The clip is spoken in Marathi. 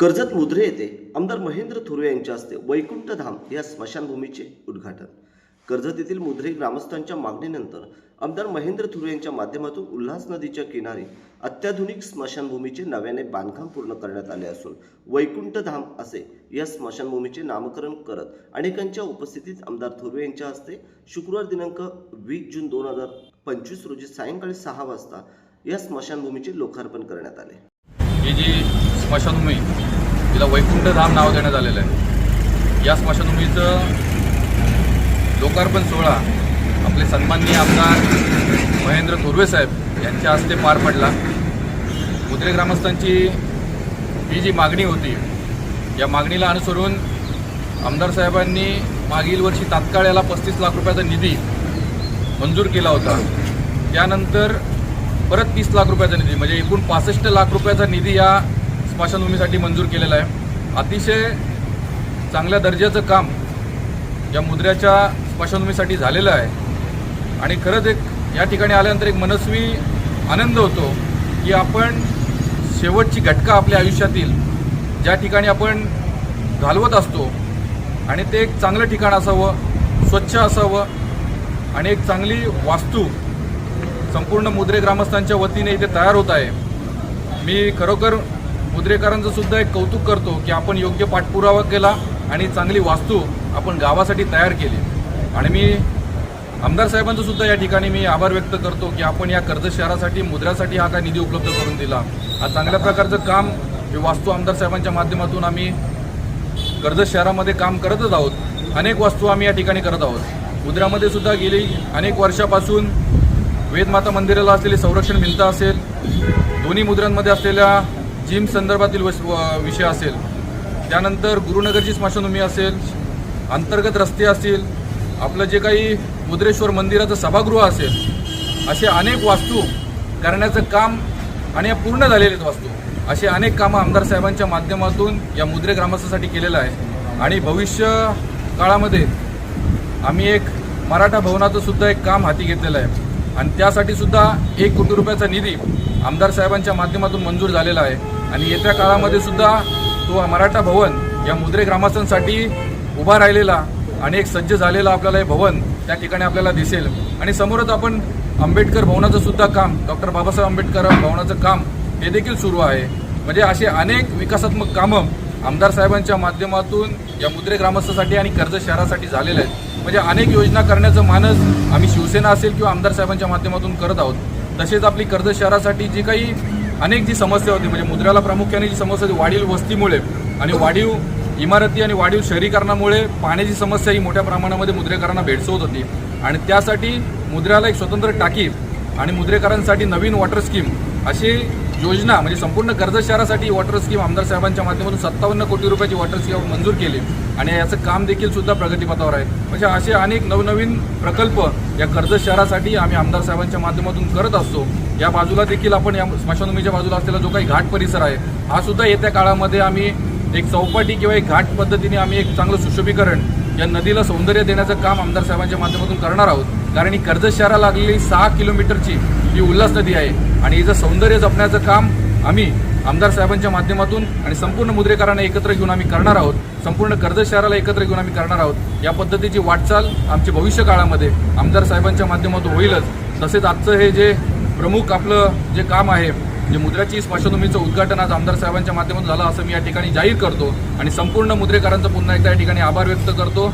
कर्जत मुद्रे येथे आमदार महेंद्र थुर्वे यांच्या हस्ते वैकुंठ धाम या स्मशानभूमीचे उद्घाटन. कर्जत येथील मुद्रे ग्रामस्थांच्या मागणीनंतर आमदार महेंद्र थुरे यांच्या माध्यमातून उल्हास नदीच्या किनारी अत्याधुनिक स्मशानभूमीचे नव्याने बांधकाम पूर्ण करण्यात आले असून वैकुंठ धाम असे या स्मशानभूमीचे नामकरण करत अनेकांच्या उपस्थितीत आमदार थुर्वे यांच्या हस्ते शुक्रवार दिनांक वीस जून दोन हजार पंचवीस रोजी सायंकाळी सहा वाजता या स्मशानभूमीचे लोकार्पण करण्यात आले. ही जी स्मशानभूमी तिला वैकुंठ धाम नाव देण्यात आलेलं आहे. या स्मशानभूमीचं लोकार्पण सोहळा आपले सन्माननीय आमदार महेंद्र थोरवे साहेब यांच्या हस्ते पार पडला. मुद्रे ग्रामस्थांची ही जी मागणी होती या मागणीला अनुसरून आमदार साहेबांनी मागील वर्षी तात्काळ याला पस्तीस लाख रुपयाचा निधी मंजूर केला होता. त्यानंतर परत तीस लाख रुपयाचा निधी म्हणजे एकूण पासष्ट लाख रुपयाचा निधी या स्मशानभूमीसाठी मंजूर केलेला आहे. अतिशय चांगल्या दर्जाचं काम या मुद्र्याच्या स्मशानभूमीसाठी झालेलं आहे. आणि खरंच एक या ठिकाणी आल्यानंतर एक मनस्वी आनंद होतो की आपण शेवटची घटका आपल्या आयुष्यातील ज्या ठिकाणी आपण घालवत असतो आणि ते एक चांगलं ठिकाण असावं स्वच्छ असावं आणि एक चांगली वास्तू संपूर्ण मुद्रे ग्रामस्थांच्या वतीने इथे तयार होत आहे. मी खरोखर मुद्रेकरांचं सुद्धा एक कौतुक करतो की आपण योग्य पाठपुरावा केला आणि चांगली वास्तू आपण गावासाठी तयार केली. आणि मी आमदार साहेबांचं सुद्धा या ठिकाणी मी आभार व्यक्त करतो की आपण या कर्ज शहरासाठी मुद्रासाठी हा काय निधी उपलब्ध करून दिला. हा चांगल्या प्रकारचं काम हे वास्तू आमदार साहेबांच्या माध्यमातून आम्ही कर्जत शहरामध्ये काम करतच आहोत. अनेक वास्तू आम्ही या ठिकाणी करत आहोत. मुद्रामध्ये सुद्धा गेली अनेक वर्षापासून वेदमाता मंदिराला असलेली संरक्षण भिंत असेल दोन्ही मुद्रांमध्ये असलेल्या जिम संदर्भातील व- विषय असेल त्यानंतर गुरुनगरची स्मशानभूमी असेल अंतर्गत रस्ते असतील आपलं जे काही मुद्रेश्वर मंदिराचं सभागृह असेल असे अनेक वास्तू करण्याचं काम आणि या पूर्ण झालेले आहेत वास्तू असे अनेक कामं आमदार साहेबांच्या माध्यमातून या मुद्रे ग्रामस्थासाठी केलेलं आहे. आणि भविष्य काळामध्ये आम्ही एक मराठा भवनाचं सुद्धा एक काम हाती घेतलेलं आहे. आणि त्यासाठी सुद्धा एक कोटी रुपयाचा निधी आमदार साहेबांच्या माध्यमातून मंजूर झालेला आहे. आणि येत्या काळामध्ये सुद्धा तो मराठा भवन या मुद्रे ग्रामस्थांसाठी उभा राहिलेला आणि एक सज्ज झालेला आपल्याला हे भवन त्या ठिकाणी आपल्याला दिसेल. आणि समोरच आपण आंबेडकर भवनाचं सुद्धा काम डॉक्टर बाबासाहेब आंबेडकर भवनाचं काम हे देखील सुरू आहे. म्हणजे असे अनेक विकासात्मक कामं आमदार साहेबांच्या माध्यमातून या मुद्रे ग्रामस्थासाठी आणि कर्जत शहरासाठी झालेले आहेत. म्हणजे अनेक योजना करण्याचं मानस आम्ही शिवसेना असेल किंवा आमदार साहेबांच्या माध्यमातून करत आहोत. तसेच आपली कर्जत शहरासाठी जी काही अनेक जी समस्या होती म्हणजे मुद्राला प्रामुख्याने जी समस्या होती वाढीव वस्तीमुळे आणि वाढीव इमारती आणि वाढीव शहरीकरणामुळे पाण्याची समस्या ही मोठ्या प्रमाणामध्ये मुद्रेकरांना भेडसवत होती. आणि त्यासाठी मुद्राला एक स्वतंत्र टाकी आणि मुद्रेकरांसाठी नवीन वॉटर स्कीम अशी योजना म्हणजे संपूर्ण कर्जत शहरासाठी वॉटर स्कीम आमदार साहेबांच्या माध्यमातून सत्तावन्न कोटी रुपयाची वॉटर स्कीम मंजूर केली. आणि याचं काम देखील सुद्धा प्रगतीपथावर आहे. म्हणजे असे अनेक नवनवीन प्रकल्प या कर्जत शहरासाठी आम्ही आमदार साहेबांच्या माध्यमातून करत असतो. या बाजूला देखील आपण या स्मशानभूमीच्या बाजूला असलेला जो काही घाट परिसर आहे हा सुद्धा येत्या काळामध्ये आम्ही एक चौपाटी किंवा एक घाट पद्धतीने आम्ही एक चांगलं सुशोभीकरण या नदीला सौंदर्य देण्याचं काम आमदार साहेबांच्या माध्यमातून करणार आहोत. कारण ही कर्जत शहराला लागलेली सहा किलोमीटरची ही उल्हास नदी आहे. आणि हिचं सौंदर्य जपण्याचं काम आम्ही आमदार साहेबांच्या माध्यमातून आणि संपूर्ण मुद्रेकरांना एकत्र घेऊन आम्ही करणार आहोत. संपूर्ण कर्जत शहराला एकत्र घेऊन आम्ही करणार आहोत. या पद्धतीची वाटचाल आमची भविष्य काळामध्ये आमदार साहेबांच्या माध्यमातून होईलच. तसेच आजचं हे जे प्रमुख आपलं जे काम आहे जे मुद्राची स्मशानभूमीचं उद्घाटन आज आमदार साहेबांच्या माध्यमातून झालं असं मी या ठिकाणी जाहीर करतो. आणि संपूर्ण मुद्रेकरांचं पुन्हा एकदा या ठिकाणी आभार व्यक्त करतो.